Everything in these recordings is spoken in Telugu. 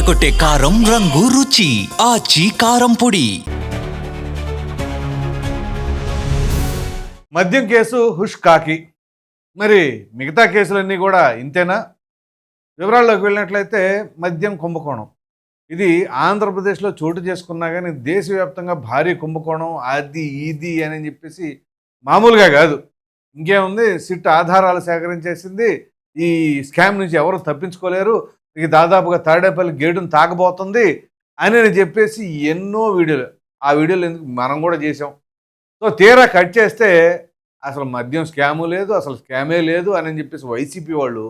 అదరకొట్టే కారం రంగు రుచి ఆచి కారం పొడి. మద్యం కేసు హుష్ కాకి. మరి మిగతా కేసులన్నీ కూడా ఇంతేనా? వివరాల్లోకి వెళ్ళినట్లయితే మద్యం కుంభకోణం. ఇది ఆంధ్రప్రదేశ్లో చోటు చేసుకున్నా కానీ దేశవ్యాప్తంగా భారీ కుంభకోణం అది ఇది అని చెప్పేసి మామూలుగా కాదు. ఇంకేముంది? సిట్ ఆధారాలు సేకరించేసింది. ఈ స్కామ్ నుంచి ఎవరు తప్పించుకోలేరు. ఇక దాదాపుగా తాడేపల్లి గేటును తాకబోతుంది అని అని చెప్పేసి ఎన్నో వీడియోలు. ఆ వీడియోలు ఎందుకు మనం కూడా చేసాం సో తీరా కట్ చేస్తే అసలు మద్యం స్కాము లేదు అసలు స్కామే లేదు అని చెప్పేసి వైసీపీ వాళ్ళు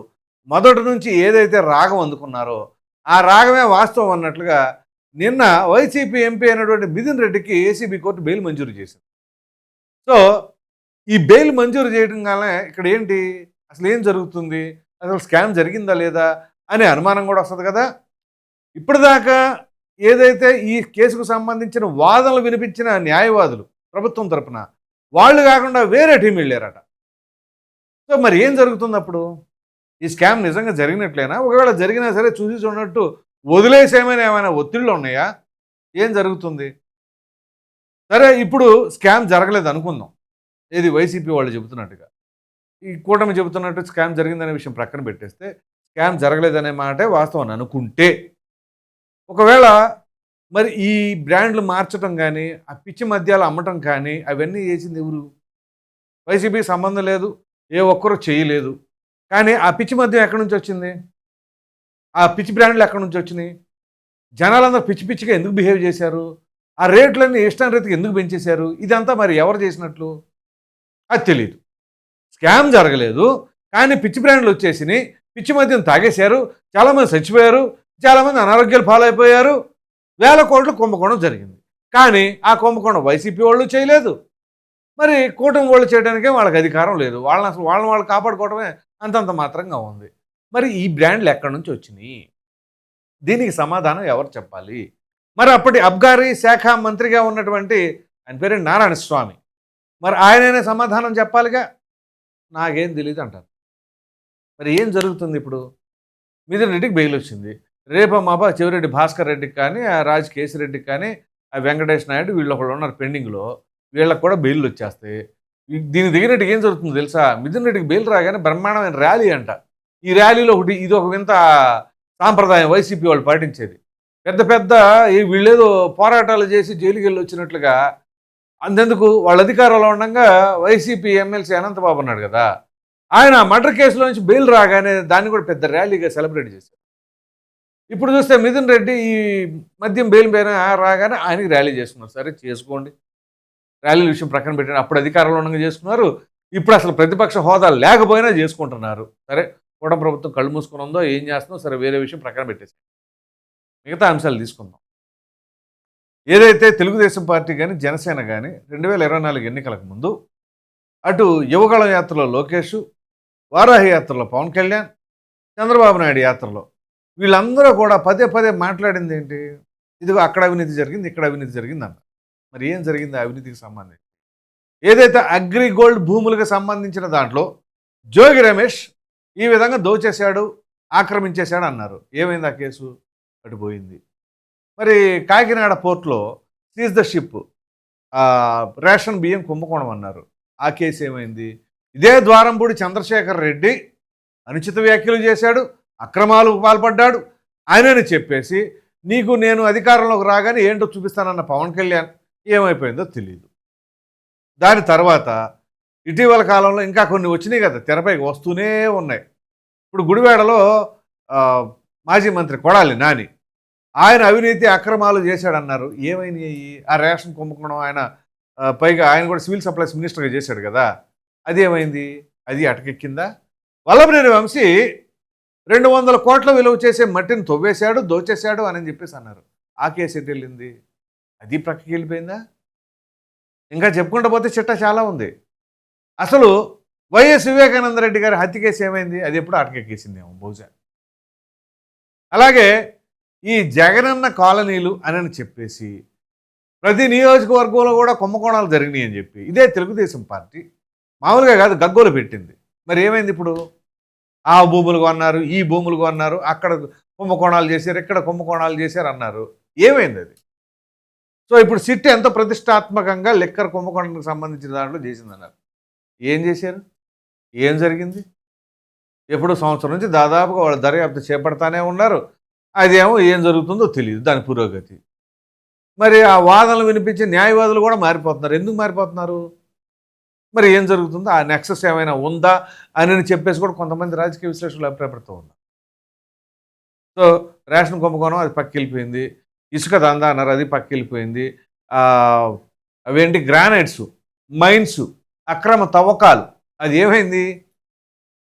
మొదటి నుంచి ఏదైతే రాగం అందుకున్నారో ఆ రాగమే వాస్తవం అన్నట్లుగా నిన్న వైసీపీ ఎంపీ అయినటువంటి బిదిన్ రెడ్డికి ఏసీబీ కోర్టు బెయిల్ మంజూరు చేసింది. సో ఈ బెయిల్ మంజూరు చేయడం వల్ల ఇక్కడ ఏంటి? అసలు ఏం జరుగుతుంది? అసలు స్కామ్ జరిగిందా లేదా? అనే అనుమానం కూడా వస్తుంది కదా. ఇప్పటిదాకా ఏదైతే ఈ కేసుకు సంబంధించిన వాదనలు వినిపించిన న్యాయవాదులు ప్రభుత్వం తరపున వాళ్ళు కాకుండా వేరే టీం వెళ్ళారట. సో మరి ఏం జరుగుతుంది అప్పుడు? ఈ స్కామ్ నిజంగా జరిగినట్లేనా? ఒకవేళ జరిగినా సరే చూసి చూడనట్టు వదిలేసేమైనా ఏమైనా ఒత్తిళ్ళు ఉన్నాయా? ఏం జరుగుతుంది? సరే ఇప్పుడు స్కామ్ జరగలేదు అనుకుందాం. ఇది వైసీపీ వాళ్ళు చెబుతున్నట్టుగా. ఈ కూటమి చెబుతున్నట్టు స్కామ్ జరిగిందనే విషయం ప్రక్కన పెట్టేస్తే స్కామ్ జరగలేదనే మాటే వాస్తవం అని అనుకుంటే ఒకవేళ మరి ఈ బ్రాండ్లు మార్చడం కానీ ఆ పిచ్చి మద్యాలు అమ్మటం కానీ అవన్నీ చేసింది ఎవరు? వైసీపీ సంబంధం లేదు ఏ ఒక్కరూ చేయలేదు. కానీ ఆ పిచ్చి మద్యం ఎక్కడి నుంచి వచ్చింది? ఆ పిచ్చి బ్రాండ్లు ఎక్కడి నుంచి వచ్చినాయి? జనాలందరూ పిచ్చి పిచ్చిగా ఎందుకు బిహేవ్ చేశారు? ఆ రేట్లన్నీ ఇష్టం రీతికి ఎందుకు పెంచేశారు? ఇదంతా మరి ఎవరు చేసినట్లు? అది తెలియదు స్కామ్ జరగలేదు కానీ పిచ్చి బ్రాండ్లు వచ్చేసినాయి. పిచ్చి మద్యం తాగేశారు చాలామంది చచ్చిపోయారు చాలామంది అనారోగ్యాలు పాలైపోయారు వేల కోట్లు కుంభకోణం జరిగింది. కానీ ఆ కుంభకోణం వైసీపీ వాళ్ళు చేయలేదు. మరి కూటమి వాళ్ళు చేయడానికే వాళ్ళకి అధికారం లేదు. వాళ్ళని అసలు వాళ్ళని వాళ్ళు కాపాడుకోవడమే అంతంత మాత్రంగా ఉంది. మరి ఈ బ్రాండ్లు ఎక్కడి నుంచి వచ్చినాయి? దీనికి సమాధానం ఎవరు చెప్పాలి? మరి అప్పటి అబ్గారీ శాఖ మంత్రిగా ఉన్నటువంటి ఆయన పేరు నారాయణ స్వామి మరి ఆయననే సమాధానం చెప్పాలిగా? నాకేం తెలియదు అంటారు. మరి ఏం జరుగుతుంది ఇప్పుడు? మిథున్ రెడ్డికి బెయిల్ వచ్చింది. రేపా మాపా చెవిరెడ్డి భాస్కర్ రెడ్డికి కానీ ఆ రాజ్ కేసిరెడ్డికి కానీ ఆ వెంకటేష్ నాయుడు వీళ్ళు ఒకళ్ళు ఉన్నారు పెండింగ్లో. వీళ్ళకి కూడా బెయిల్ వచ్చేస్తాయి. దీని దీనికి దిగినట్టుగా ఏం జరుగుతుందో తెలుసా? మిథున్ రెడ్డికి బెయిల్ రాగానే బ్రహ్మాండమైన ర్యాలీ అంట. ఈ ర్యాలీలో ఒకటి ఇది ఒక వింత సాంప్రదాయం వైసీపీ వాళ్ళు పాటించేది. పెద్ద పెద్ద ఈ వీళ్ళేదో పోరాటాలు చేసి జైలుకి వెళ్ళి వచ్చినట్లుగా అంతెందుకు? వాళ్ళ అధికారంలో ఉండగా వైసీపీ ఎమ్మెల్సీ అనంతబాబు అన్నాడు కదా. ఆయన మర్డర్ కేసులో నుంచి బెయిల్ రాగానే దాన్ని కూడా పెద్ద ర్యాలీగా సెలబ్రేట్ చేశారు. ఇప్పుడు చూస్తే మిథున్ రెడ్డి ఈ మద్యం బెయిల్ పైన రాగానే ఆయనకి ర్యాలీ చేసుకున్నారు సరే చేసుకోండి. ర్యాలీల విషయం ప్రక్కన పెట్టండి. అప్పుడు అధికారంలో ఉండగా చేసుకున్నారు. ఇప్పుడు అసలు ప్రతిపక్ష హోదా లేకపోయినా చేసుకుంటున్నారు. సరే కూడా ప్రభుత్వం కళ్ళు మూసుకుని ఉందో ఏం చేస్తుందో సరే వేరే విషయం ప్రక్కన పెట్టేసి మిగతా అంశాలు తీసుకుందాం. ఏదైతే తెలుగుదేశం పార్టీ కానీ జనసేన కానీ రెండు వేల ఇరవై నాలుగు ఎన్నికలకు ముందు అటు యువగళ యాత్రలో లోకేష్ వారాహి యాత్రలో పవన్ కళ్యాణ్ చంద్రబాబు నాయుడు యాత్రలో. వీళ్ళందరూ కూడా పదే పదే మాట్లాడింది ఏంటి? ఇదిగో అక్కడ అవినీతి జరిగింది ఇక్కడ అవినీతి జరిగింది అన్న మరి ఏం జరిగింది ఆ అవినీతికి సంబంధించి? ఏదైతే అగ్రి గోల్డ్ భూములకు సంబంధించిన దాంట్లో జోగి రమేష్ ఈ విధంగా దోచేశాడు ఆక్రమించేశాడు అన్నారు. ఏమైంది ఆ కేసు? అటుపోయింది మరి కాకినాడ పోర్ట్లో సీజ్ ద షిప్ రేషన్ బియ్యం కుంభకోణం అన్నారు. ఆ కేసు ఏమైంది? ఇదే ద్వారంపూడి చంద్రశేఖర్ రెడ్డి అనుచిత వ్యాఖ్యలు చేశాడు అక్రమాలకు పాల్పడ్డాడు. ఆయనని చెప్పేసి నీకు నేను అధికారంలోకి రాగానే ఏంటో చూపిస్తానన్న పవన్ కళ్యాణ్ ఏమైపోయిందో తెలియదు దాని తర్వాత ఇటీవల కాలంలో ఇంకా కొన్ని వచ్చినాయి కదా తెరపైకి వస్తూనే ఉన్నాయి. ఇప్పుడు గుడివాడలో మాజీ మంత్రి కొడాలి నాని ఆయన అవినీతి అక్రమాలు చేశాడన్నారు. ఏమైనాయి? ఆ రేషన్ కుంభకోణం ఆయన పైగా ఆయన కూడా సివిల్ సప్లైస్ మినిస్టర్గా చేశాడు కదా. అది ఏమైంది అది అటకెక్కిందా? వల్లభనేని వంశీ రెండు వందల కోట్ల విలువ చేసే మట్టిని తవ్వేశాడు దోచేశాడు అని చెప్పేసి అన్నారు. ఆ కేసు ఎటు వెళ్ళింది? అది ప్రక్కకి వెళ్ళిపోయిందా? ఇంకా చెప్పుకుంటూ పోతే చిట్ట చాలా ఉంది. అసలు వైఎస్ వివేకానంద రెడ్డి గారి హత్య కేసు ఏమైంది? అది ఎప్పుడు అటకెక్కేసిందేమో బహుశా. అలాగే ఈ జగనన్న కాలనీలు అని చెప్పేసి ప్రతి నియోజకవర్గంలో కూడా కుంభకోణాలు జరిగినాయి అని చెప్పి ఇదే తెలుగుదేశం పార్టీ మామూలుగా కాదు గగ్గోలు పెట్టింది. మరి ఏమైంది ఇప్పుడు? ఆ భూములు కొన్నారు ఈ భూములు కొన్నారు అక్కడ కుంభకోణాలు చేశారు ఇక్కడ కుంభకోణాలు చేశారు అన్నారు. ఏమైంది అది? సో ఇప్పుడు సిట్ ఎంతో ప్రతిష్టాత్మకంగా లెక్కర్ కుంభకోణానికి సంబంధించిన దాంట్లో చేసిందన్నారు. ఏం చేశారు? ఏం జరిగింది? ఎప్పుడు సంవత్సరం నుంచి దాదాపుగా వాళ్ళు దర్యాప్తు చేపడతానే ఉన్నారు. అదేమో ఏం జరుగుతుందో తెలియదు దాని పురోగతి. మరి ఆ వాదనలు వినిపించే న్యాయవాదులు కూడా మారిపోతున్నారు. ఎందుకు మారిపోతున్నారు? మరి ఏం జరుగుతుందో? ఆ నెక్సెస్ ఏమైనా ఉందా? అని చెప్పేసి కూడా కొంతమంది రాజకీయ విశ్లేషకులు అభిప్రాయపడుతూ ఉన్నారు. సో రేషన్ కుంభకోణం అది పక్కిలిపోయింది ఇసుక దందా అన్నారు అది పక్కిలిపోయింది అవేంటి? గ్రానైట్స్ మైన్స్ అక్రమ తవ్వకాలు. అది ఏమైంది?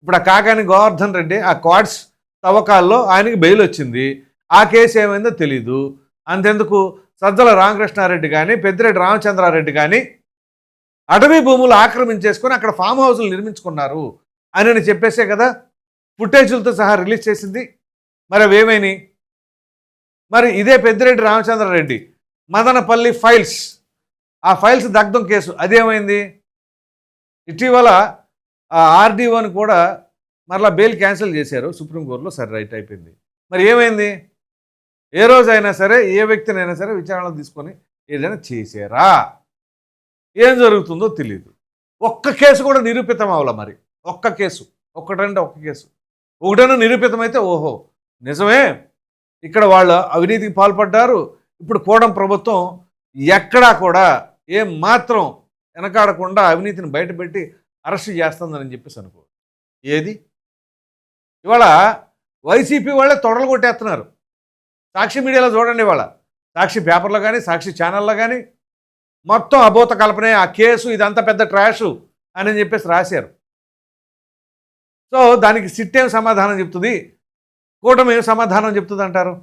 ఇప్పుడు ఆ కాకాని గోవర్ధన్ రెడ్డి ఆ క్వాడ్స్ తవ్వకాల్లో ఆయనకి బెయిల్ వచ్చింది. ఆ కేసు ఏమైందో తెలీదు. అంతెందుకు? సజ్జల రామకృష్ణారెడ్డి కానీ పెద్దిరెడ్డి రామచంద్రారెడ్డి కానీ అటవీ భూములు ఆక్రమించేసుకొని అక్కడ ఫామ్ హౌస్లు నిర్మించుకున్నారు అని అని చెప్పేసే కదా ఫుటేజులతో సహా రిలీజ్ చేసింది. మరి అవేమైనాయి? మరి ఇదే పెద్దిరెడ్డి రామచంద్రారెడ్డి మదనపల్లి ఫైల్స్. ఆ ఫైల్స్ దగ్ధం కేసు. అదేమైంది? ఇటీవల ఆ ఆర్డీఓని కూడా మరలా బెయిల్ క్యాన్సిల్ చేశారు. సుప్రీంకోర్టులో సరే రైట్ అయిపోయింది. మరి ఏమైంది? ఏ రోజైనా సరే ఏ వ్యక్తినైనా సరే విచారణ తీసుకొని ఏదైనా చేశారా? ఏం జరుగుతుందో తెలియదు ఒక్క కేసు కూడా నిరూపితం అవ్వాల మరి. ఒక్క కేసు. ఒక్కటంటే ఒక్క కేసు. ఒకటైనా నిరూపితమైతే ఓహో నిజమే. ఇక్కడ వాళ్ళు అవినీతికి పాల్పడ్డారు. ఇప్పుడు కూడం ప్రభుత్వం ఎక్కడా కూడా ఏం మాత్రం వెనకాడకుండా అవినీతిని బయటపెట్టి అరెస్ట్ చేస్తుందని చెప్పేసి అనుకో ఏది? ఇవాళ వైసీపీ వాళ్ళే తొడలు కొట్టేస్తున్నారు. సాక్షి మీడియాలో చూడండి ఇవాళ. సాక్షి పేపర్లో కానీ సాక్షి ఛానల్లో కానీ మొత్తం అబోత కల్పనే ఆ కేసు ఇదంతా పెద్ద ట్రాషు అని చెప్పేసి రాశారు. సో దానికి సిట్ ఏం సమాధానం చెప్తుంది? కూటమి ఏం సమాధానం చెప్తుంది అంటారు?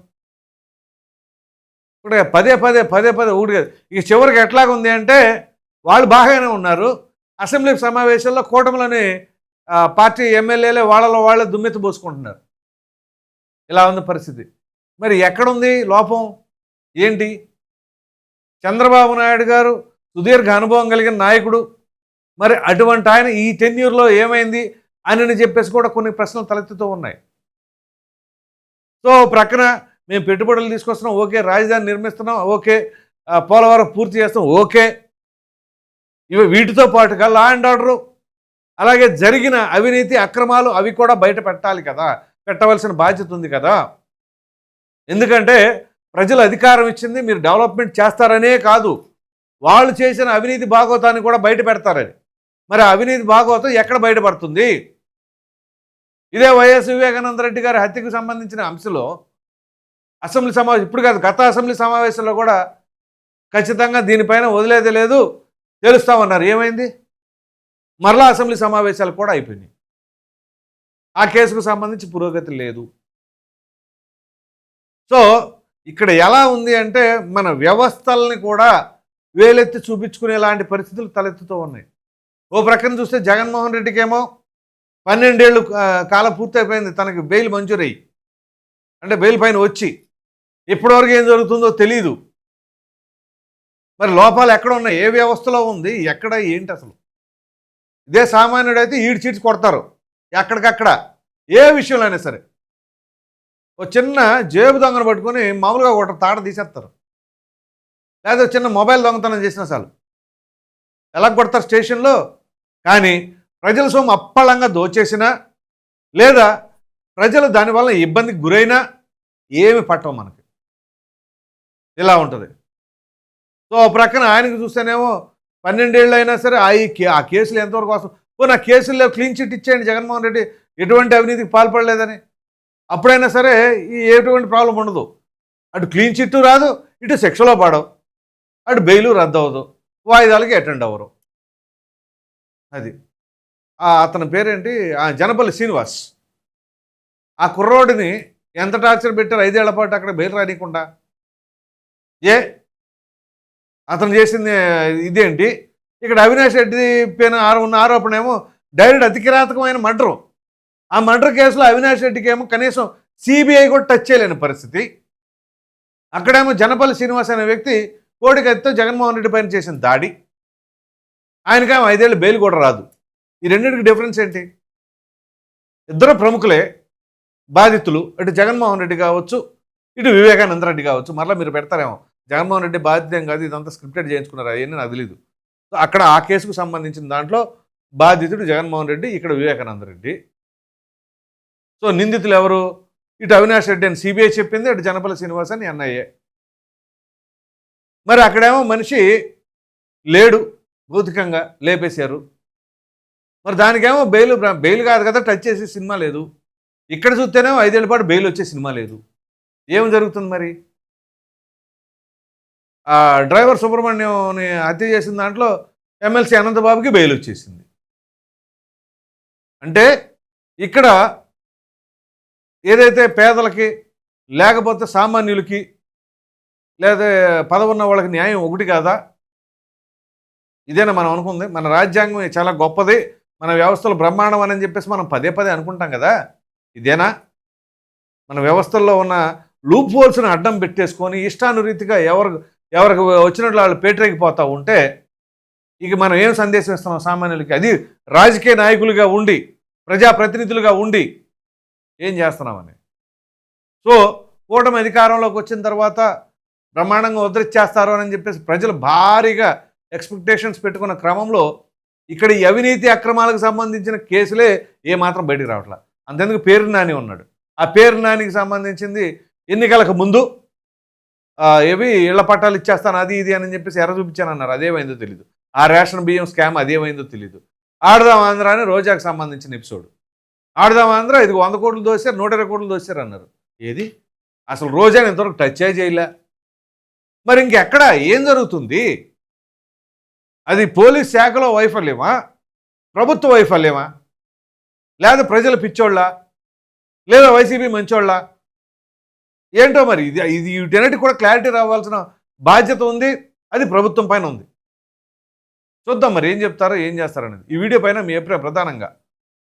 ఇప్పుడు పదే పదే పదే పదే ఊడిగా ఇక చివరికి ఎట్లాగుంది అంటే వాళ్ళు బాగానే ఉన్నారు. అసెంబ్లీ సమావేశాల్లో కూటమిలోని పార్టీ ఎమ్మెల్యేలే వాళ్ళలో వాళ్ళే దుమ్మెత్తి పోసుకుంటున్నారు. ఇలా ఉంది పరిస్థితి. మరి ఎక్కడుంది లోపం? ఏంటి? చంద్రబాబు నాయుడు గారు సుదీర్ఘ అనుభవం కలిగిన నాయకుడు. మరి అటువంటి ఆయన ఈ టెన్యూర్లో ఏమైంది అని చెప్పేసి కూడా కొన్ని ప్రశ్నలు తలెత్తుతూ ఉన్నాయి. సో ప్రక్కన మేము పెట్టుబడులు తీసుకొస్తున్నాం ఓకే రాజధాని నిర్మిస్తున్నాం ఓకే పోలవరం పూర్తి చేస్తాం ఓకే. ఇవి వీటితో పాటుగా లా అండ్ ఆర్డరు అలాగే జరిగిన అవినీతి అక్రమాలు అవి కూడా బయట పెట్టాలి కదా పెట్టవలసిన బాధ్యత ఉంది కదా. ఎందుకంటే ప్రజలు అధికారం ఇచ్చింది మీరు డెవలప్మెంట్ చేస్తారనే కాదు. వాళ్ళు చేసిన అవినీతి భాగవతాన్ని కూడా బయట పెడతారని. మరి అవినీతి భాగవతం ఎక్కడ బయటపడుతుంది ఇదే వైఎస్ వివేకానంద రెడ్డి గారి హత్యకు సంబంధించిన అంశంలో అసెంబ్లీ సమావేశం ఇప్పుడు కాదు గత అసెంబ్లీ సమావేశంలో కూడా ఖచ్చితంగా దీనిపైన వదిలేదే లేదు తెలుస్తామన్నారు. ఏమైంది? మరలా అసెంబ్లీ సమావేశాలు కూడా అయిపోయినాయి. ఆ కేసుకు సంబంధించి పురోగతి లేదు. సో ఇక్కడ ఎలా ఉంది అంటే మన వ్యవస్థల్ని కూడా వేలెత్తి చూపించుకునేలాంటి పరిస్థితులు తలెత్తుతూ ఉన్నాయి. ఓ ప్రక్కన చూస్తే జగన్మోహన్ రెడ్డికి ఏమో పన్నెండేళ్ళు కాలం పూర్తయిపోయింది తనకి బెయిల్ మంజూరయ్యి అంటే బెయిల్ పైన వచ్చి. ఇప్పటివరకు ఏం జరుగుతుందో తెలీదు. మరి లోపాలు ఎక్కడ ఉన్నాయి? ఏ వ్యవస్థలో ఉంది? ఎక్కడ? ఏంటి అసలు? ఇదే సామాన్యుడు అయితే చీడ్చి కొడతారు. ఎక్కడికక్కడ? ఏ విషయంలో అయినా సరే. ఓ చిన్న జేబు దొంగను పట్టుకొని మామూలుగా ఒకటి తాట తీసేస్తారు. లేదా చిన్న మొబైల్ దొంగతనం చేసినా చాలు. ఎలా కొడతారు స్టేషన్లో? కానీ ప్రజల సొమ్ము అప్పళంగా దోచేసినా లేదా ప్రజలు దానివల్ల ఇబ్బందికి గురైనా ఏమి పట్టవు మనకి. ఇలా ఉంటుంది. సో ఓ ప్రక్కన ఆయనకు చూస్తేనేమో పన్నెండేళ్ళు అయినా సరే ఆ కే- ఆ కేసులు ఎంతవరకు వస్తాం ఓ నా కేసుల్లో క్లీన్ చిట్ ఇచ్చేయండి జగన్మోహన్ రెడ్డి. ఎటువంటి అవినీతికి పాల్పడలేదని. అప్పుడైనా సరే ఈ ఎటువంటి ప్రాబ్లం ఉండదు. అటు క్లీన్ చిట్టు రాదు ఇటు శిక్షలో పడవు అటు బెయిలు రద్దు అవ్వదు వాయిదాలకి అటెండ్ అవ్వరు. అది. అతని పేరేంటి? జనపల్లి శ్రీనివాస్. ఆ కుర్రోడిని ఎంత టార్చర్ పెట్టారు ఐదేళ్ళ పాటు అక్కడ బెయిల్ రానికుండా ఏ? అతను చేసింది ఇదేంటి? ఇక్కడ అవినాష్ రెడ్డి పైన ఉన్న ఆరోపణ ఏమో డైరెక్ట్ అతికిరాతకమైన మర్డరు. ఆ మర్డర్ కేసులో అవినాష్ రెడ్డికి ఏమో కనీసం సిబిఐ కూడా టచ్ చేయలేని పరిస్థితి. అక్కడేమో జనపల్లి శ్రీనివాస్ అనే వ్యక్తి కోడికత్తితో జగన్మోహన్ రెడ్డి పైన చేసిన దాడి. ఆయనకేమో ఐదేళ్ళు బెయిల్ కూడా రాదు. ఈ రెండింటికి డిఫరెన్స్ ఏంటి? ఇద్దరు ప్రముఖులే బాధితులు. అటు జగన్మోహన్ రెడ్డి కావచ్చు ఇటు వివేకానంద రెడ్డి కావచ్చు. మరలా మీరు పెడతారేమో. జగన్మోహన్ రెడ్డి బాధ్యత కాదు ఇదంతా స్క్రిప్టెడ్ చేయించుకున్నారు. అవన్నీ నాకు తెలియదు సో అక్కడ ఆ కేసుకు సంబంధించిన దాంట్లో బాధితుడు జగన్మోహన్ రెడ్డి ఇక్కడ వివేకానంద రెడ్డి. సో నిందితులు ఎవరు? ఇటు అవినాష్ రెడ్డి అని సిబిఐ చెప్పింది అటు జనపల శ్రీనివాస్ అని ఎన్ఐఏ. మరి అక్కడేమో మనిషి లేడు భౌతికంగా లేపేశారు. మరి దానికేమో బెయిల్ బెయిల్ కాదు కదా టచ్ చేసే సినిమా లేదు. ఇక్కడ చూస్తేనేమో ఐదేళ్ళ పాటు బెయిల్ వచ్చే సినిమా లేదు. ఏం జరుగుతుంది మరి? ఆ డ్రైవర్ సుబ్రహ్మణ్యంని హత్య చేసిన దాంట్లో ఎమ్మెల్సీ అనంతబాబుకి బెయిల్ వచ్చేసింది. అంటే ఇక్కడ ఏదైతే పేదలకి లేకపోతే సామాన్యులకి లేదా పదవున్న వాళ్ళకి న్యాయం ఒకటి కాదా? ఇదేనా మనం అనుకుంది. మన రాజ్యాంగం చాలా గొప్పది. మన వ్యవస్థలు బ్రహ్మాండం అని చెప్పేసి మనం పదే పదే అనుకుంటాం కదా. ఇదేనా? మన వ్యవస్థల్లో ఉన్న లూప్ హోల్స్ని అడ్డం పెట్టేసుకొని ఇష్టానురీతిగా ఎవరు ఎవరికి వచ్చినట్లు వాళ్ళు పేటరేగిపోతూ ఉంటే ఇక మనం ఏం సందేశం ఇస్తున్నాం సామాన్యులకి? అది రాజకీయ నాయకులుగా ఉండి ప్రజాప్రతినిధులుగా ఉండి ఏం చేస్తున్నామని. సో కూటమి అధికారంలోకి వచ్చిన తర్వాత బ్రహ్మాండంగా ఉద్ధరిచ్చేస్తారు అని చెప్పేసి ప్రజలు భారీగా ఎక్స్పెక్టేషన్స్ పెట్టుకున్న క్రమంలో ఇక్కడ ఈ అవినీతి అక్రమాలకు సంబంధించిన కేసులే ఏమాత్రం బయటికి రావట్లా. అంతెందుకు పేరు నాని ఉన్నాడు. ఆ పేరు నానికి సంబంధించింది ఎన్నికలకు ముందు ఏవి ఇళ్ళ పట్టాలు ఇచ్చేస్తాను అది ఇది అని చెప్పేసి ఎర్ర చూపించాను అన్నారు అదేమైందో తెలియదు ఆ రేషన్ బియ్యం స్కామ్ అదేమైందో తెలియదు ఆడదాం ఆంధ్ర అని రోజాకు సంబంధించిన ఎపిసోడ్. ఆడదాం ఆంధ్ర ఇది వంద కోట్లు దోశారు నూట ఇరవై కోట్లు దోశారు అన్నారు. ఏది? అసలు రోజా ఇంతవరకు టచ్ చేయలే. మరి ఇంకెక్కడ? ఏం జరుగుతుంది? అది పోలీస్ శాఖలో వైఫల్యమా ప్రభుత్వ వైఫల్యమా లేదా ప్రజల పిచ్చోళ్ళ? లేదా వైసీపీ మంచోళ్ళ? ఏంటో మరి? ఇది ఇది వీటన్నిటి కూడా క్లారిటీ రావాల్సిన బాధ్యత ఉంది అది ప్రభుత్వం పైన ఉంది. చూద్దాం మరి ఏం చెప్తారో ఏం చేస్తారనేది ఈ వీడియో పైన మీ అభిప్రాయం ప్రధానంగా.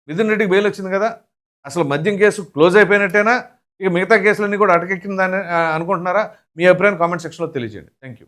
మిథున్ రెడ్డికి బెయిల్ వచ్చింది కదా అసలు మద్యం కేసు క్లోజ్ అయిపోయినట్టేనా? ఇక మిగతా కేసులన్నీ కూడా అటకెక్కిందని అనుకుంటున్నారా? మీ అభిప్రాయం కామెంట్ సెక్షన్లో తెలియజేయండి. Thank you